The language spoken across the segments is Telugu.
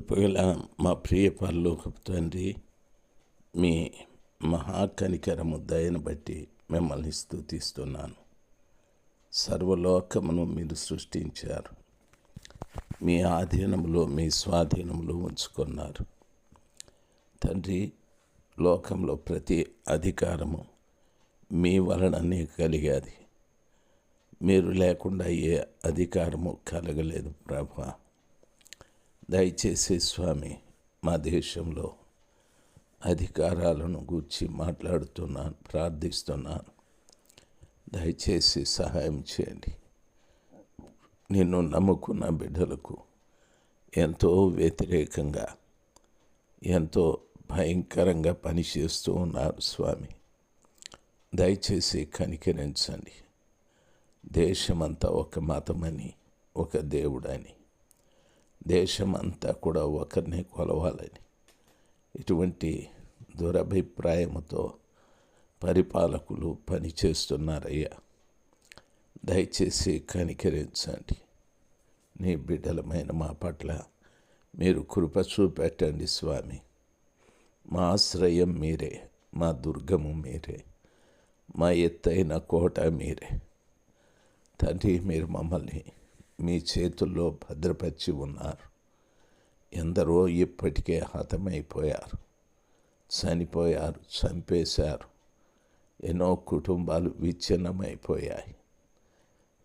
కృపగల మా ప్రియ పరలోకపు తండ్రి మీ మహాకనికరము దయను బట్టి మిమ్మల్ని స్థుతిస్తున్నాను సర్వలోకమును మీరు సృష్టించారు. మీ ఆధీనంలో మీ స్వాధీనంలో ఉంచుకున్నారు. తండ్రి లోకంలో ప్రతి అధికారము మీ వలననే కలిగాది. మీరు లేకుండా ఏ అధికారము కలగలేదు ప్రభా. దయచేసి స్వామి మా దేశంలో అధికారాలను గూర్చి మాట్లాడుతున్నాను ప్రార్థిస్తున్నాను. దయచేసి సహాయం చేయండి. నిన్ను నమ్ముకున్న బిడ్డలకు ఎంతో వ్యతిరేకంగా ఎంతో భయంకరంగా పనిచేస్తూ ఉన్నారు స్వామి. దయచేసి కనికరించండి. దేశమంతా ఒక మతమని ఒక దేవుడని. దేశమంతా కూడా ఒకరిని కొలవాలని. ఇటువంటి దురభిప్రాయముతో పరిపాలకులు పనిచేస్తున్నారయ్యా. దయచేసి కనికరించండి. నీ బిడ్డలమైన మా పట్ల మీరు కృప చూపెట్టండి స్వామి. మా ఆశ్రయం మీరే మా దుర్గము మీరే మా ఎత్తైన కోట మీరే. తండ్రి మీరు మమ్మల్ని మీ చేతుల్లో భద్రపరిచి ఉన్నారు. ఎందరో ఇప్పటికే హతమైపోయారు. చనిపోయారు చంపేశారు. ఎన్నో కుటుంబాలు విచ్ఛిన్నమైపోయాయి.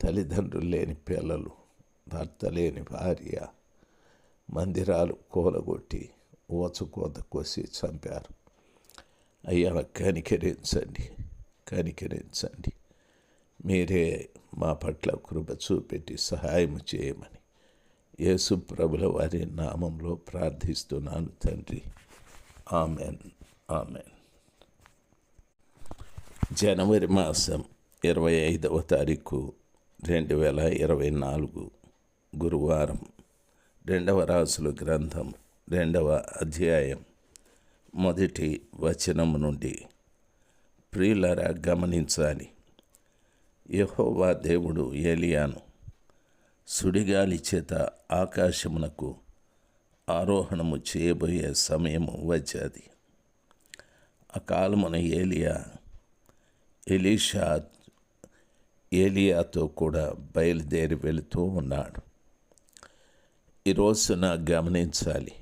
తల్లిదండ్రులు లేని పిల్లలు భర్త లేని భార్య మందిరాలు కూలగొట్టి ఊచకోత కోసి చంపారు. అయ్యా కనికరించండి కనికరించండి. మీరే మా పట్ల కృప చూపెట్టి సహాయం చేయమని. యేసు ప్రభుల వారి నామంలో ప్రార్థిస్తున్నాను తండ్రి. ఆమెన్. ఆమెన్. జనవరి మాసం ఇరవై ఐదవ తారీఖు రెండు వేల ఇరవై నాలుగు గురువారం రెండవ రాసుల గ్రంథం రెండవ అధ్యాయం మొదటి వచనం నుండి ప్రియులరా గమనించాలి. యహోవా దేవుడు ఏలియాను సుడిగాలి చేత ఆకాశమునకు ఆరోహణము చేయబోయే సమయము వచ్చేది. ఆ కాలమున ఏలియా ఎలీషా ఏలియాతో కూడా బయలుదేరి వెళుతూ ఉన్నాడు. ఈరోజు రోజున గమనించాలి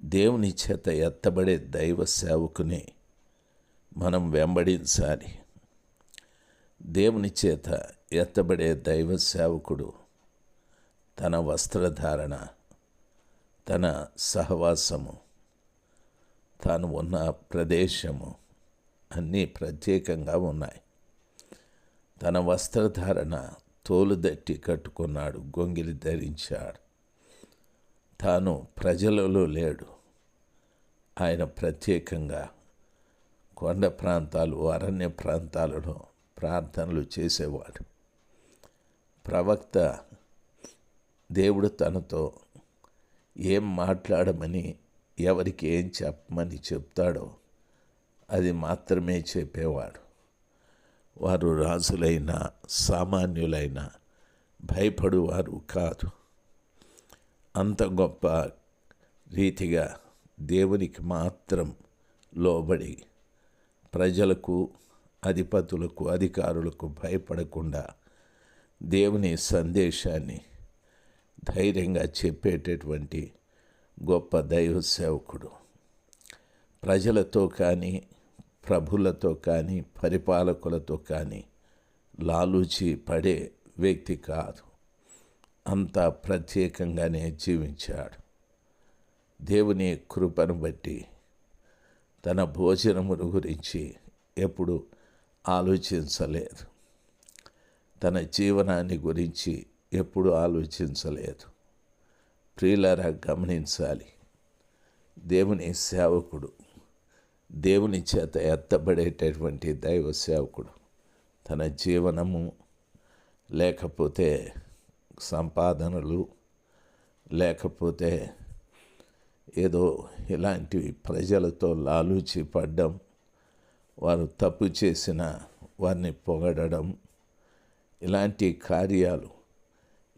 దేవుని చేత ఎత్తబడే దైవ సేవకుని మనం వెంబడించాలి. దేవుని చేత ఎత్తబడే దైవ సేవకుడు తన వస్త్రధారణ తన సహవాసము తాను ఉన్న ప్రదేశము అన్నీ ప్రత్యేకంగా ఉన్నాయి. తన వస్త్రధారణ తోలుదట్టి కట్టుకున్నాడు గొంగిలి ధరించాడు. తాను ప్రజలలో లేడు. ఆయన ప్రత్యేకంగా కొండ ప్రాంతాలు అరణ్య ప్రాంతాలలో ప్రార్థనలు చేసేవాడు. ప్రవక్త దేవుడు తనతో ఏం మాట్లాడమని ఎవరికి ఏం చెప్పమని చెప్తాడో అది మాత్రమే చెప్పేవాడు. వారు రాజులైన సామాన్యులైన భయపడువారు కాదు. అంత గొప్ప రీతిగా దేవునికి మాత్రం లోబడి ప్రజలకు అధిపతులకు అధికారులకు భయపడకుండా దేవుని సందేశాన్ని ధైర్యంగా చెప్పేటటువంటి గొప్ప దైవ సేవకుడు. ప్రజలతో కానీ ప్రభులతో కానీ పరిపాలకులతో కానీ లాలూచి పడే వ్యక్తి కాదు. అంత ప్రత్యేకంగానే జీవించాడు. దేవుని కృపను బట్టి తన భోజనమును గురించి ఎప్పుడు ఆలోచించలేదు. తన జీవనాన్ని గురించి ఎప్పుడు ఆలోచించలేదు. ప్రియులరా గమనించాలి. దేవుని సేవకుడు దేవుని చేత ఎత్తబడేటటువంటి దైవ సేవకుడు తన జీవనము లేకపోతే సంపాదనలు లేకపోతే ఏదో ఇలాంటివి ప్రజలతో లాలూచి పడ్డం వారు తప్పు చేసిన వారిని పొగడడం ఇలాంటి కార్యాలు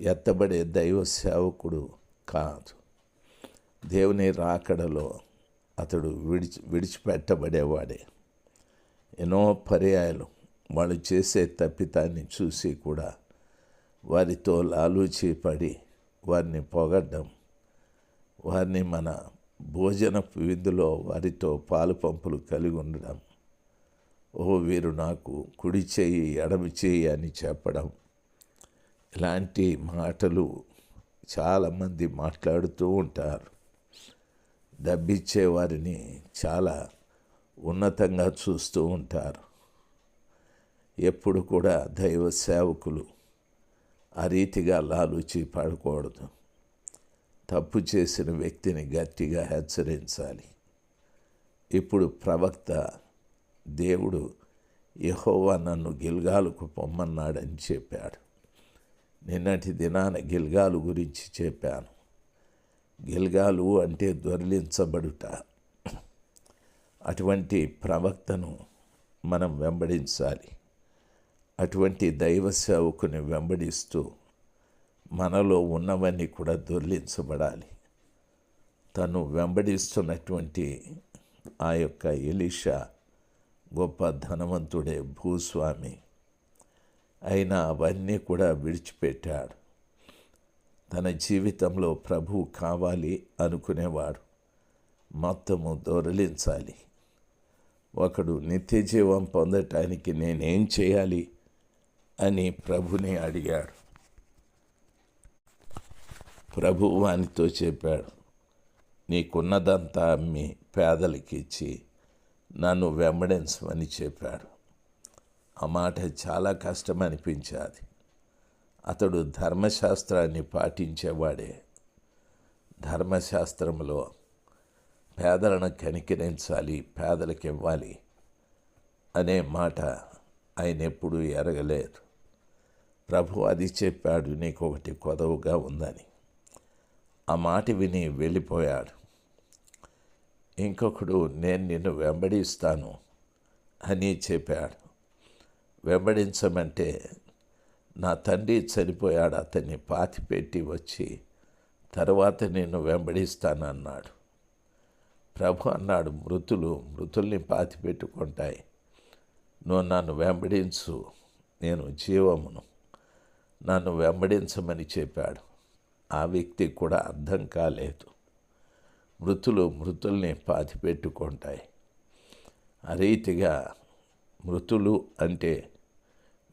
ఎత్తబడే దైవ సేవకుడు కాదు. దేవుని రాకడలో అతడు విడిచి విడిచిపెట్టబడేవాడే. ఎన్నో పర్యాయాలు వాళ్ళు చేసే తప్పితాన్ని చూసి కూడా వారితో లాలూచి పడి వారిని పొగడ్డం వారిని మన భోజన విందులో వారితో పాలు పంపులు కలిగి ఉండడం ఓ వీరు నాకు కుడి చేయి ఎడమ చేయి అని చెప్పడం. ఇలాంటి మాటలు చాలామంది మాట్లాడుతూ ఉంటారు. డబ్బిచ్చే వారిని చాలా ఉన్నతంగా చూస్తూ ఉంటారు. ఎప్పుడు కూడా దైవ సేవకులు ఆ రీతిగా లాలూచి పడకూడదు. తప్పు చేసిన వ్యక్తిని గట్టిగా హెచ్చరించాలి. ఇప్పుడు ప్రవక్త దేవుడు యహోవా నన్ను గిల్గాలుకు పొమ్మన్నాడని చెప్పాడు. నిన్నటి దినాన గిల్గాలు గురించి చెప్పాను. గిల్గాలు అంటే దొరిలించబడుట. అటువంటి ప్రవక్తను మనం వెంబడించాలి. అటువంటి దైవ సేవకుని వెంబడిస్తూ మనలో ఉన్నవన్నీ కూడా దొర్లించబడాలి. తను వెంబడిస్తున్నటువంటి ఆ యొక్క ఎలీషా గొప్ప ధనవంతుడే భూస్వామి. అయినా అవన్నీ కూడా విడిచిపెట్టాడు. తన జీవితంలో ప్రభు కావాలి అనుకునేవాడు. మొత్తము దొరలించాలి. ఒకడు నిత్య జీవం పొందటానికి నేనేం చేయాలి అని ప్రభుని అడిగాడు. ప్రభు వానితో చెప్పాడు నీకున్నదంతా అమ్మి పేదలకిచ్చి ఇచ్చి నన్ను వెంబడించమని చెప్పాడు. ఆ మాట చాలా కష్టం అనిపించాది అతడు ధర్మశాస్త్రాన్ని పాటించేవాడే. ధర్మశాస్త్రంలో పేదలను కనికరించాలి పేదలకు ఇవ్వాలి అనే మాట ఆయన ఎప్పుడూ ఎరగలేదు. ప్రభు అది చెప్పాడు నీకు ఒకటి కొదవుగా ఉందని. ఆ మాట విని వెళ్ళిపోయాడు. ఇంకొకడు నేను నిన్ను వెంబడిస్తాను అని చెప్పాడు. వెంబడించమంటే నా తండ్రి చనిపోయాడు అతన్ని పాతిపెట్టి వచ్చి తర్వాత నిన్ను వెంబడిస్తానన్నాడు. ప్రభు అన్నాడు మృతులు మృతుల్ని పాతిపెట్టుకుంటాయి. నువ్వు నన్ను వెంబడించు నేను జీవమును. నన్ను వెంబడించమని చెప్పాడు. ఆ వ్యక్తికి కూడా అర్థం కాలేదు. మృతులు మృతుల్ని పాతిపెట్టుకుంటాయి. ఆ రీతిగా మృతులు అంటే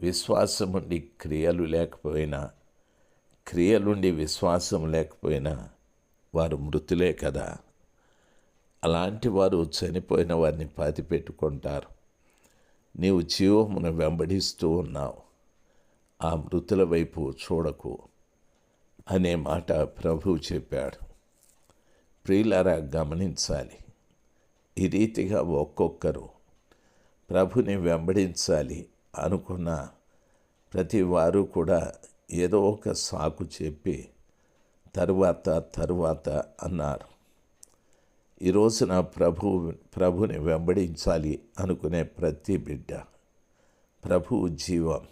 విశ్వాసముండి క్రియలు లేకపోయినా క్రియలుండి విశ్వాసం లేకపోయినా వారు మృతులే కదా. అలాంటి వారు చనిపోయిన వారిని పాతిపెట్టుకుంటారు. నీవు జీవమును వెంబడిస్తూ ఉన్నావు. ఆ మృతుల వైపు చూడకు అనే మాట ప్రభు చెప్పాడు. ప్రియులారా గమనించాలి. ఈ రీతిగా ఒక్కొక్కరు ప్రభుని వెంబడించాలి అనుకున్న ప్రతి వారు కూడా ఏదో ఒక సాకు చెప్పి తరువాత తరువాత అన్నారు. ఈ రోజున ప్రభు ప్రభుని వెంబడించాలి అనుకునే ప్రతి బిడ్డ ప్రభు జీవం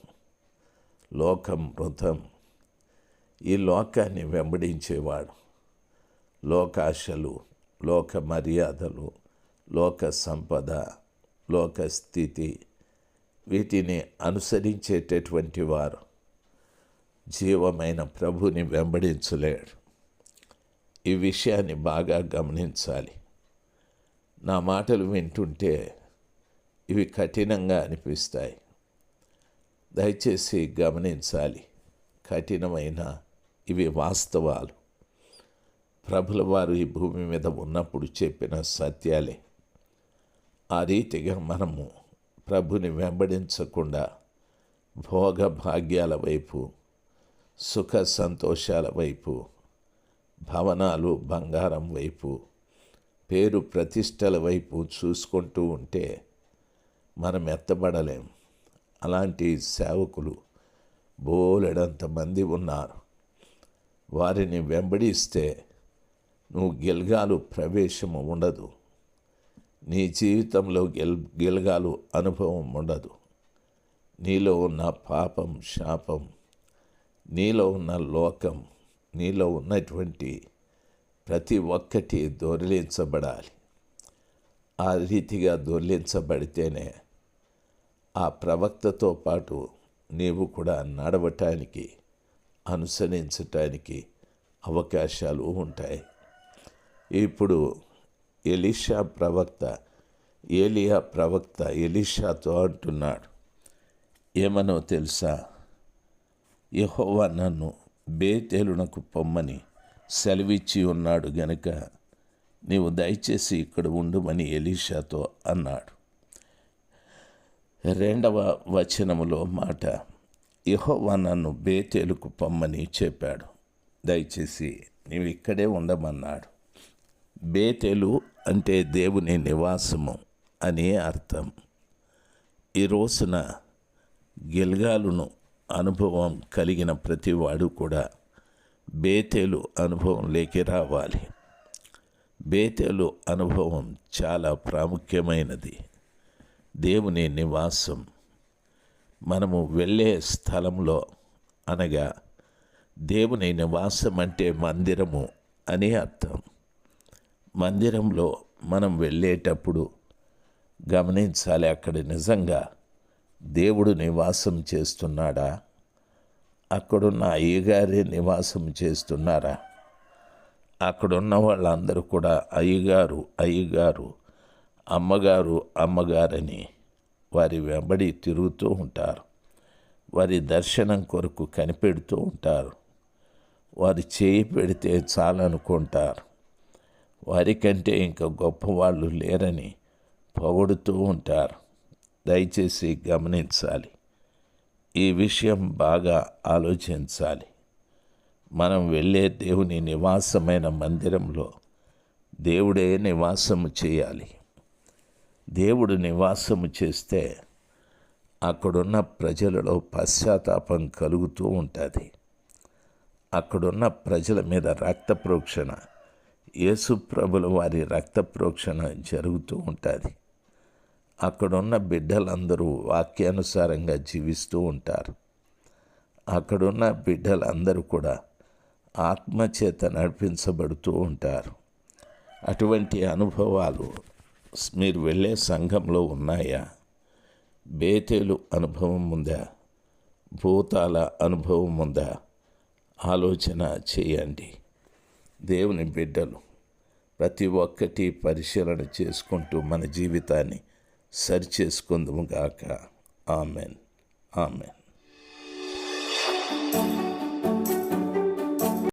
లోకం మృతం ఈ లోకాన్ని వెంబడించేవాడు. లోకాశలు లోక మర్యాదలు లోక సంపద లోక స్థితి వీటిని అనుసరించేటటువంటి వారు జీవమైన ప్రభుని వెంబడించలేడు ఈ విషయాన్ని బాగా గమనించాలి. నా మాటలు వింటుంటే ఇవి కఠినంగా అనిపిస్తాయి. దయచేసి గమనించాలి. కఠినమైన ఇవి వాస్తవాలు. ప్రభుల వారు ఈ భూమి మీద ఉన్నప్పుడు చెప్పిన సత్యాలే. ఆ రీతిగా మనము ప్రభుని వెంబడించకుండా భోగ భాగ్యాల వైపు సుఖ సంతోషాల వైపు భవనాలు బంగారం వైపు పేరు ప్రతిష్టల వైపు చూసుకుంటూ ఉంటే మనం ఎత్తబడలేం. అలాంటి సేవకులు బోలెడంతమంది ఉన్నారు. వారిని వెంబడిస్తే నువ్వు గెలగాలు ప్రవేశము ఉండదు. నీ జీవితంలో గెల్ గెలగాలు అనుభవం ఉండదు. నీలో ఉన్న పాపం శాపం నీలో ఉన్న లోకం నీలో ఉన్నటువంటి ప్రతి ఒక్కటి దొరిలించబడాలి. ఆ రీతిగా దొరిలించబడితేనే ఆ ప్రవక్తతో పాటు నీవు కూడా నడవటానికి అనుసరించటానికి అవకాశాలు ఉంటాయి. ఇప్పుడు ఎలీషా ప్రవక్త ఏలియా ప్రవక్త ఎలీషాతో అంటున్నాడు ఏమనో తెలుసా? యహోవా నన్ను బేతేలునకు పొమ్మని సెలవిచ్చి ఉన్నాడు గనుక నీవు దయచేసి ఇక్కడ ఉండుమని ఎలీషాతో అన్నాడు. రెండవ వచనములో మాట యహోవా నన్ను బేతేలుకు పొమ్మని చెప్పాడు. దయచేసి నీవు ఇక్కడే ఉండమన్నాడు. బేతెలు అంటే దేవుని నివాసము అని అర్థం. ఈ రోజున గిల్గాలును అనుభవం కలిగిన ప్రతివాడు కూడా బేతేలు అనుభవంలోకి రావాలి. బేతేలు అనుభవం చాలా ప్రాముఖ్యమైనది. దేవుని నివాసం మనము వెళ్ళే స్థలంలో అనగా దేవుని నివాసం అంటే మందిరము అని అర్థం. మందిరంలో మనం వెళ్ళేటప్పుడు గమనించాలి అక్కడ నిజంగా దేవుడు నివాసం చేస్తున్నాడా? అక్కడున్న అయ్యగారే నివాసం చేస్తున్నారా? అక్కడున్న వాళ్ళందరూ కూడా అయ్యగారు అయ్యగారు అమ్మగారు అమ్మగారని వారి వెంబడి తిరుగుతూ ఉంటారు. వారి దర్శనం కొరకు కనిపెడుతూ ఉంటారు. వారు చేయి పెడితే చాలనుకుంటారు. వారికంటే ఇంకా గొప్పవాళ్ళు లేరని పొగడుతూ ఉంటారు. దయచేసి గమనించాలి. ఈ విషయం బాగా ఆలోచించాలి. మనం వెళ్ళే దేవుని నివాసమైన మందిరంలో దేవుడే నివాసము చేయాలి. దేవుడు నివాసము చేస్తే అక్కడున్న ప్రజలలో పశ్చాత్తాపం కలుగుతూ ఉంటుంది. అక్కడున్న ప్రజల మీద రక్త ప్రోక్షణ యేసుప్రభుల వారి రక్త ప్రోక్షణ జరుగుతూ ఉంటుంది. అక్కడున్న బిడ్డలందరూ వాక్యానుసారంగా జీవిస్తూ ఉంటారు. అక్కడున్న బిడ్డలందరూ కూడా ఆత్మచేత నడిపించబడుతూ ఉంటారు. అటువంటి అనుభవాలు మీరు వెళ్ళే సంఘంలో ఉన్నాయా? బేతేలు అనుభవం ఉందా? భూతాల అనుభవం ఉందా? ఆలోచన చేయండి. దేవుని బిడ్డలు ప్రతి ఒక్కటి పరిశీలన చేసుకుంటూ మన జీవితాన్ని సరిచేసుకుందాము గాక. ఆమెన్. ఆమెన్.